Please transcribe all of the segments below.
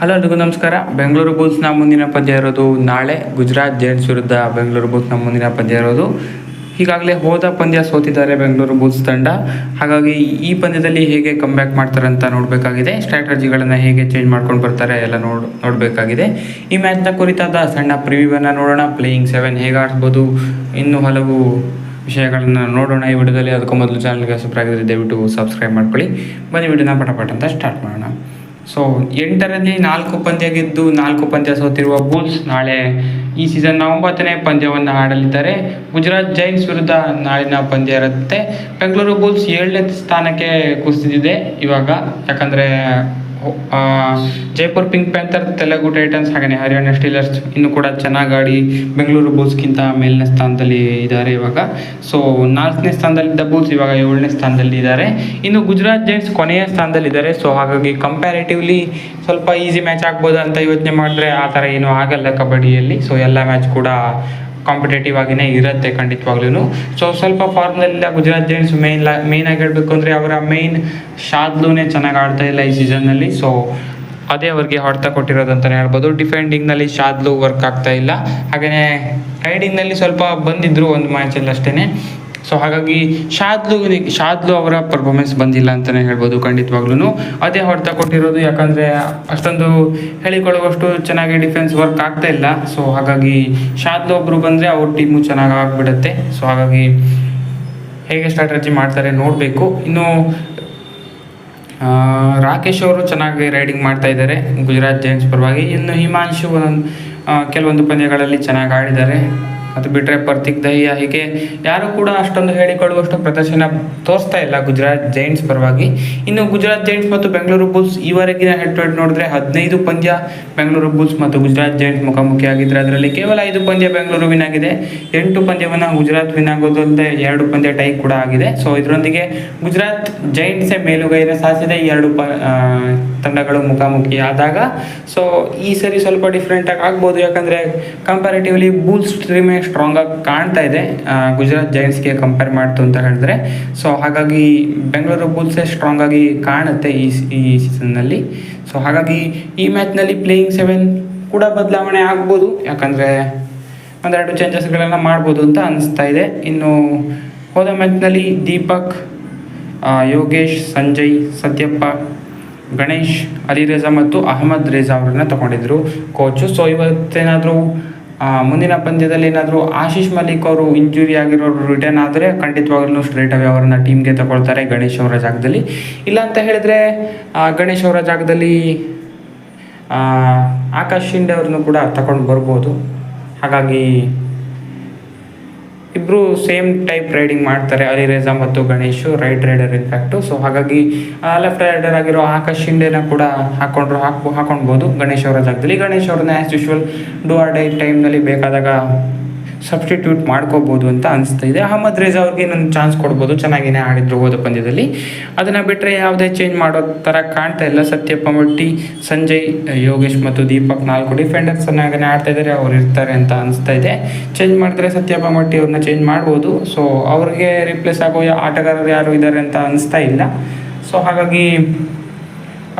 Hello ಎಲ್ರಿಗೂ ನಮಸ್ಕಾರ. ಬೆಂಗಳೂರು ಬುಲ್ಸ್ನ ಮುಂದಿನ ಪಂದ್ಯ ಇರೋದು ನಾಳೆ. ಗುಜರಾತ್ ಜೈಂಟ್ಸ್ ವಿರುದ್ಧ ಬೆಂಗಳೂರು ಬುಲ್ಸ್ನ ಮುಂದಿನ ಪಂದ್ಯ ಇರೋದು. ಈಗಾಗಲೇ ಹೋದ ಪಂದ್ಯ ಸೋತಿದ್ದಾರೆ ಬೆಂಗಳೂರು ಬುಲ್ಸ್ ತಂಡ. ಹಾಗಾಗಿ ಈ ಪಂದ್ಯದಲ್ಲಿ ಹೇಗೆ ಕಮ್ಬ್ಯಾಕ್ ಮಾಡ್ತಾರೆ ಅಂತ ನೋಡಬೇಕಾಗಿದೆ. ಸ್ಟ್ರಾಟಜಿಗಳನ್ನು ಹೇಗೆ ಚೇಂಜ್ ಮಾಡ್ಕೊಂಡು ಬರ್ತಾರೆ ಎಲ್ಲ ನೋಡ್, ನೋಡಬೇಕಾಗಿದೆ. ಈ ಮ್ಯಾಚ್ನ ಕುರಿತಾದ ಸಣ್ಣ ಪ್ರಿವ್ಯೂವನ್ನು ನೋಡೋಣ. ಪ್ಲೇಯಿಂಗ್ ಸೆವೆನ್ ಹೇಗೆ ಆಡಿಸ್ಬೋದು ಇನ್ನೂ ಹಲವು ವಿಷಯಗಳನ್ನು ನೋಡೋಣ. ಈ ವಿಡಿಯೋದಲ್ಲಿ ಅದಕ್ಕೂ ಮೊದಲು ಚಾನಲ್ಗೆ ಸಬ್ಸ್ಕ್ರೈಬ್ ದಯವಿಟ್ಟು ಸಬ್ಸ್ಕ್ರೈಬ್ ಮಾಡ್ಕೊಳ್ಳಿ. ಬನ್ನಿ ವಿಡಿಯೋನ ಪಟಪಟ ಪಟ ಅಂತ ಸ್ಟಾರ್ಟ್ ಮಾಡೋಣ. ಸೊ ಎಂಟರಲ್ಲಿ ನಾಲ್ಕು ಪಂದ್ಯ ಗೆದ್ದು ನಾಲ್ಕು ಪಂದ್ಯ ಸೋತಿರುವ ಬುಲ್ಸ್ ನಾಳೆ ಈ ಸೀಸನ್ನ ಒಂಬತ್ತನೇ ಪಂದ್ಯವನ್ನು ಆಡಲಿದ್ದಾರೆ. ಗುಜರಾತ್ ಜೈನ್ಸ್ ವಿರುದ್ಧ ನಾಳಿನ ಪಂದ್ಯ ಇರುತ್ತೆ. ಬೆಂಗಳೂರು ಬುಲ್ಸ್ ಏಳನೇ ಸ್ಥಾನಕ್ಕೆ ಕುಸಿದಿದೆ ಇವಾಗ. ಯಾಕಂದರೆ Jaipur pink panther, Telugu titans ಹಾಗೆಯೇ ಹರಿಯಾಣ ಸ್ಟೀಲರ್ಸ್ ಇನ್ನು ಕೂಡ ಚೆನ್ನಾಗಿ ಆಡಿ ಬೆಂಗಳೂರು ಬುಲ್ಸ್ಗಿಂತ ಮೇಲಿನ ಸ್ಥಾನದಲ್ಲಿ ಇದ್ದಾರೆ ಇವಾಗ. ಸೊ ನಾಲ್ಕನೇ ಸ್ಥಾನದಲ್ಲಿದ್ದ ಬುಲ್ಸ್ ಇವಾಗ ಏಳನೇ ಸ್ಥಾನದಲ್ಲಿ ಇದ್ದಾರೆ. ಇನ್ನು ಗುಜರಾತ್ ಜೈಂಟ್ಸ್ ಕೊನೆಯ ಸ್ಥಾನದಲ್ಲಿದ್ದಾರೆ ಸೊ ಹಾಗಾಗಿ ಕಂಪ್ಯಾರಿಟಿವ್ಲಿ ಸ್ವಲ್ಪ ಈಸಿ ಮ್ಯಾಚ್ ಆಗ್ಬೋದು ಅಂತ ಯೋಚನೆ ಮಾಡಿದ್ರೆ ಆ ಥರ ಏನೂ ಆಗಲ್ಲ ಕಬಡ್ಡಿಯಲ್ಲಿ. ಸೊ ಎಲ್ಲ ಮ್ಯಾಚ್ ಕೂಡ ಕಾಂಪಿಟೇಟಿವ್ ಆಗಿನೇ ಇರುತ್ತೆ ಖಂಡಿತವಾಗ್ಲೂ ಸೊ ಸ್ವಲ್ಪ ಫಾರ್ಮ್ನಲ್ಲಿಲ್ಲ ಗುಜರಾತ್ ಜೈನ್ಸ್ ಮೇನ್ ಲ ಮೇನ್ ಆಗಿ ಹೇಳಬೇಕು ಅಂದರೆ ಅವರ ಮೇನ್ ಶಾದ್ಲೂನೇ ಚೆನ್ನಾಗಿ ಆಡ್ತಾ ಇಲ್ಲ ಈ ಸೀಸನ್ನಲ್ಲಿ ಸೊ ಅದೇ ಅವ್ರಿಗೆ ಹೊಡೆತ ಕೊಟ್ಟಿರೋದು ಅಂತಲೇ ಹೇಳ್ಬೋದು ಡಿಫೆಂಡಿಂಗ್ನಲ್ಲಿ ಶಾದ್ಲು ವರ್ಕ್ ಆಗ್ತಾ ಇಲ್ಲ. ಹಾಗೆಯೇ ರೈಡಿಂಗ್ನಲ್ಲಿ ಸ್ವಲ್ಪ ಬಂದಿದ್ದರು ಒಂದು ಮ್ಯಾಚಲ್ಲಿ ಅಷ್ಟೇ ಸೊ ಹಾಗಾಗಿ ಶಾದ್ಲು ಶಾದ್ಲು ಅವರ ಪರ್ಫಾರ್ಮೆನ್ಸ್ ಬಂದಿಲ್ಲ ಅಂತಲೇ ಹೇಳ್ಬೋದು ಖಂಡಿತವಾಗ್ಲೂ ಅದೇ ಹೊಡೆತ ಕೊಟ್ಟಿರೋದು ಯಾಕಂದರೆ ಅಷ್ಟೊಂದು ಹೇಳಿಕೊಳ್ಳುವಷ್ಟು ಚೆನ್ನಾಗಿ ಡಿಫೆನ್ಸ್ ವರ್ಕ್ ಆಗ್ತಾ ಇಲ್ಲ. ಸೊ ಹಾಗಾಗಿ ಶಾದ್ಲು ಒಬ್ಬರು ಬಂದರೆ ಅವ್ರ ಟೀಮು ಚೆನ್ನಾಗಿ ಆಗಿಬಿಡುತ್ತೆ. ಸೊ ಹಾಗಾಗಿ ಹೇಗೆ ಸ್ಟ್ರಾಟಜಿ ಮಾಡ್ತಾರೆ ನೋಡಬೇಕು. ಇನ್ನು ರಾಕೇಶ್ ಅವರು ಚೆನ್ನಾಗಿ ರೈಡಿಂಗ್ ಮಾಡ್ತಾ ಇದ್ದಾರೆ ಗುಜರಾತ್ ಜೈನ್ಸ್ ಪರವಾಗಿ. ಇನ್ನು ಹಿಮಾಂಶು ಒಂದೊಂದು ಕೆಲವೊಂದು ಪಂದ್ಯಗಳಲ್ಲಿ ಚೆನ್ನಾಗಿ ಆಡಿದ್ದಾರೆ. ಅದು ಬಿಟ್ಟರೆ ಪರ್ತಿಕ್ ದಹಿಯಾ ಹೀಗೆ ಯಾರು ಕೂಡ ಅಷ್ಟೊಂದು ಹೇಳಿಕೊಳ್ಳುವಷ್ಟು ಪ್ರದರ್ಶನ ತೋರಿಸ್ತಾ ಇಲ್ಲ ಗುಜರಾತ್ ಜೈಂಟ್ಸ್ ಪರವಾಗಿ. ಇನ್ನು ಗುಜರಾತ್ ಜೈಂಟ್ಸ್ ಮತ್ತು ಬೆಂಗಳೂರು ಬುಲ್ಸ್ ಈವರೆಗಿನ ಹೆಡ್ ಟು ಹೆಡ್ ನೋಡಿದ್ರೆ ಹದಿನೈದು ಪಂದ್ಯ ಬೆಂಗಳೂರು ಬುಲ್ಸ್ ಮತ್ತು ಗುಜರಾತ್ ಜೈಂಟ್ಸ್ ಮುಖಾಮುಖಿ ಆಗಿದ್ರೆ ಅದರಲ್ಲಿ ಕೇವಲ ಐದು ಪಂದ್ಯ ಬೆಂಗಳೂರು ವಿನ್ ಆಗಿದೆ. ಎಂಟು ಪಂದ್ಯವನ್ನು ಗುಜರಾತ್ ವಿನ್ ಆಗೋದಲ್ಲದೆ ಎರಡು ಪಂದ್ಯ ಟೈ ಕೂಡ ಆಗಿದೆ. ಸೊ ಇದರೊಂದಿಗೆ ಗುಜರಾತ್ ಜೈಂಟ್ಸೇ ಮೇಲುಗೈನ ಸಾಧಿಸಿದೆ ಎರಡು ಪ ತಂಡಗಳು ಮುಖಾಮುಖಿ ಆದಾಗ ಸೊ ಈ ಸರಿ ಸ್ವಲ್ಪ ಡಿಫ್ರೆಂಟಾಗಿ ಆಗ್ಬೋದು. ಯಾಕಂದರೆ ಕಂಪ್ಯಾರಿಟಿವ್ಲಿ ಬೂಲ್ಸ್ ಟೀಮೇ ಸ್ಟ್ರಾಂಗ್ ಆಗಿ ಕಾಣ್ತಾ ಇದೆ. ಗುಜರಾತ್ ಜೈಂಟ್ಸ್ಗೆ ಕಂಪೇರ್ ಮಾಡ್ತು ಅಂತ ಹೇಳಿದ್ರೆ. ಸೊ ಹಾಗಾಗಿ ಬೆಂಗಳೂರು ಬುಲ್ಸೇ ಸ್ಟ್ರಾಂಗ್ ಆಗಿ ಕಾಣುತ್ತೆ ಈ ಈ ಸೀಸನ್ನಲ್ಲಿ ಸೊ ಹಾಗಾಗಿ ಈ ಮ್ಯಾಚ್ನಲ್ಲಿ ಪ್ಲೇಯಿಂಗ್ ಸೆವೆನ್ ಕೂಡ ಬದಲಾವಣೆ ಆಗ್ಬೋದು. ಯಾಕಂದರೆ ಒಂದೆರಡು ಚೇಂಜಸ್ಗಳನ್ನು ಮಾಡ್ಬೋದು ಅಂತ ಅನಿಸ್ತಾ ಇದೆ. ಇನ್ನು ಹೋದ ಮ್ಯಾಚ್ನಲ್ಲಿ ದೀಪಕ್ ಯೋಗೇಶ್, ಸಂಜಯ್, ಸತ್ಯಪ್ಪ, ಗಣೇಶ್ ಅಲಿ ರೇಜಾ ಮತ್ತು ಅಹಮದ್ ರೇಜಾ ಅವರನ್ನ ತಗೊಂಡಿದ್ರು ಕೋಚು ಸೊ ಇವತ್ತೇನಾದರೂ ಮುಂದಿನ ಪಂದ್ಯದಲ್ಲಿ ಏನಾದರೂ ಆಶೀಶ್ ಮಲಿಕ್ ಅವರು ಇಂಜುರಿ ಆಗಿರೋರು ರಿಟರ್ನ್ ಆದರೆ ಖಂಡಿತವಾಗ್ಲೂ ಸ್ಟ್ರೇಟ್ ಅವೇ ಅವರನ್ನ ಟೀಮ್ಗೆ ತಗೊಳ್ತಾರೆ ಗಣೇಶ್ ಅವರ ಜಾಗದಲ್ಲಿ. ಇಲ್ಲ ಅಂತ ಹೇಳಿದ್ರೆ ಗಣೇಶ್ ಅವರ ಜಾಗದಲ್ಲಿ ಆಕಾಶ್ ಶಿಂಡೆ ಅವ್ರನ್ನು ಕೂಡ ತಗೊಂಡು ಬರ್ಬೋದು. ಹಾಗಾಗಿ ಇಬ್ಬರು ಸೇಮ್ ಟೈಪ್ ರೈಡಿಂಗ್ ಮಾಡ್ತಾರೆ. ಅಲಿ ರೇಜಾ ಮತ್ತು Ganesh right raider in fact so ಹಾಗಾಗಿ ಲೆಫ್ಟ್ ರೈಡರ್ ಆಗಿರೋ ಆಕಾಶ್ ಶಿಂಡೆನ ಕೂಡ ಹಾಕೊಂಡ್ರು ಹಾಕ್ಬೋ ಹಾಕೊಳ್ಬೋದು ಗಣೇಶ್ ಅವರ ಜಾಗದಲ್ಲಿ. ಗಣೇಶ್ ಅವ್ರನ್ನ as usual do or die ಟೈಮ್ನಲ್ಲಿ ಬೇಕಾದಾಗ ಸಬ್ಸ್ಟಿಟ್ಯೂಟ್ ಮಾಡ್ಕೋಬೋದು ಅಂತ ಅನಿಸ್ತಾ ಇದೆ. ಅಹಮದ್ ರೇಜಾ ಅವ್ರಿಗೆ ಇನ್ನೊಂದು ಚಾನ್ಸ್ ಕೊಡ್ಬೋದು. ಚೆನ್ನಾಗಿನೇ ಆಡಿದ್ರು ಹೋದ ಪಂದ್ಯದಲ್ಲಿ. ಅದನ್ನು ಬಿಟ್ಟರೆ ಯಾವುದೇ ಚೇಂಜ್ ಮಾಡೋ ಥರ ಕಾಣ್ತಾ ಇಲ್ಲ. ಸತ್ಯಪ್ಪ ಮಟ್ಟಿ, ಸಂಜಯ್, ಯೋಗೇಶ್ ಮತ್ತು ದೀಪಕ್ ನಾಲ್ಕು ಡಿಫೆಂಡರ್ಸ್ ಚೆನ್ನಾಗಿ ಆಡ್ತಾ ಇದ್ದಾರೆ ಅವ್ರು ಇರ್ತಾರೆ ಅಂತ ಅನಿಸ್ತಾ ಇದೆ. ಚೇಂಜ್ ಮಾಡಿದ್ರೆ ಸತ್ಯಪ್ಪ ಮಟ್ಟಿ ಅವ್ರನ್ನ ಚೇಂಜ್ ಮಾಡ್ಬೋದು. ಸೊ ಅವ್ರಿಗೆ ರಿಪ್ಲೇಸ್ ಆಗೋ ಆಟಗಾರರು ಯಾರು ಇದ್ದಾರೆ ಅಂತ ಅನಿಸ್ತಾ ಇಲ್ಲ. ಸೊ ಹಾಗಾಗಿ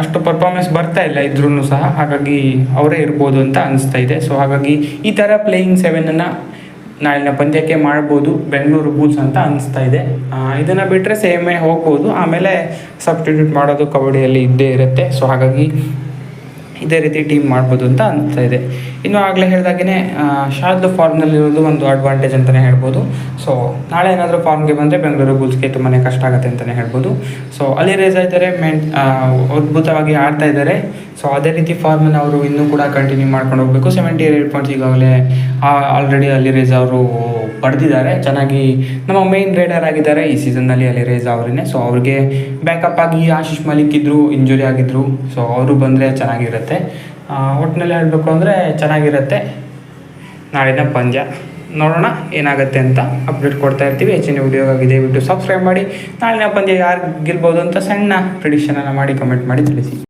ಅಷ್ಟು ಪರ್ಫಾರ್ಮೆನ್ಸ್ ಬರ್ತಾ ಇಲ್ಲ ಇದ್ರೂ ಸಹ. ಹಾಗಾಗಿ ಅವರೇ ಇರ್ಬೋದು ಅಂತ ಅನಿಸ್ತಾ ಇದೆ. ಸೊ ಹಾಗಾಗಿ ಈ ಥರ ಪ್ಲೇಯಿಂಗ್ ಸೆವೆನನ್ನು ನಾಳಿನ ಪಂದ್ಯಕ್ಕೆ ಮಾಡ್ಬೋದು, ಬೆಂಗಳೂರು ಬೂಲ್ಸ್ ಅಂತ ಅನಿಸ್ತಾ ಇದೆ. ಇದನ್ನು ಬಿಟ್ಟರೆ ಸೇಮೇ ಹೋಗ್ಬೋದು. ಆಮೇಲೆ ಸಬ್ಸ್ಟಿಟ್ಯೂಟ್ ಮಾಡೋದು ಕಬಡ್ಡಿಯಲ್ಲಿ ಇದ್ದೇ ಇರುತ್ತೆ. ಸೊ ಹಾಗಾಗಿ ಇದೇ ರೀತಿ ಟೀಮ್ ಮಾಡ್ಬೋದು ಅಂತ ಅನಿಸ್ತಾ ಇದೆ. ಇನ್ನು ಆಗಲೇ ಹೇಳಿದಾಗೆ ಶಾರ್ದು ಫಾರ್ಮ್ನಲ್ಲಿರೋದು ಒಂದು ಅಡ್ವಾಂಟೇಜ್ ಅಂತಲೇ ಹೇಳ್ಬೋದು. ಸೊ ನಾಳೆ ಏನಾದರೂ ಫಾರ್ಮ್ಗೆ ಬಂದರೆ ಬೆಂಗಳೂರು ಬುಲ್ಸ್ಗೆ ತುಂಬಾ ಕಷ್ಟ ಆಗುತ್ತೆ ಅಂತಲೇ ಹೇಳ್ಬೋದು. ಸೊ ಅಲ್ಲಿ ರೇಸ್ ಇದ್ದಾರೆ ಮೇನ್ ಅದ್ಭುತವಾಗಿ ಆಡ್ತಾ ಇದ್ದಾರೆ. ಸೊ ಅದೇ ರೀತಿ ಫಾರ್ಮನ್ನು ಅವರು ಇನ್ನೂ ಕೂಡ ಕಂಟಿನ್ಯೂ ಮಾಡ್ಕೊಂಡು ಹೋಗಬೇಕು. ಸೆವೆಂಟಿ ಏಟ್ ಪಾಯಿಂಟ್ಸ್ ಈಗಾಗಲೇ ಆಲ್ರೆಡಿ ಅಲ್ಲಿ ರೇಸ್ ಅವರು ಪಡೆದಿದ್ದಾರೆ ಚೆನ್ನಾಗಿ ನಮ್ಮ ಮೇನ್ ರೈಡರ್ ಆಗಿದ್ದಾರೆ ಈ ಸೀಸನ್ನಲ್ಲಿ ಅಲ್ಲಿ ರೇಸ್ ಅವರನ್ನೇ. ಸೊ ಅವ್ರಿಗೆ ಬ್ಯಾಕಪ್ ಆಗಿ ಆಶೀಶ್ ಮಲಿಕ್ ಇದ್ದರು ಇಂಜುರಿ ಆಗಿದ್ದರು ಸೊ ಅವರು ಬಂದರೆ ಚೆನ್ನಾಗಿರುತ್ತೆ. ಒಟ್ಟಿನಲ್ಲಿ ಹೇಳಬೇಕು ಅಂದರೆ ಚೆನ್ನಾಗಿರುತ್ತೆ. ನಾಳಿನ ಪಂದ್ಯ. ನೋಡೋಣ ಏನಾಗುತ್ತೆ ಅಂತ ಅಪ್ಡೇಟ್ ಕೊಡ್ತಾ ಇರ್ತೀವಿ. ಹೆಚ್ಚಿನ ವಿಡಿಯೋಗಾಗಿ ದಯವಿಟ್ಟು ಸಬ್ಸ್ಕ್ರೈಬ್ ಮಾಡಿ. ನಾಳಿನ ಪಂದ್ಯ ಯಾರು ಗೆಲ್ಬೋದು ಅಂತ ಸಣ್ಣ ಪ್ರಿಡಿಕ್ಷನನ್ನು ಮಾಡಿ ಕಮೆಂಟ್ ಮಾಡಿ ತಿಳಿಸಿ.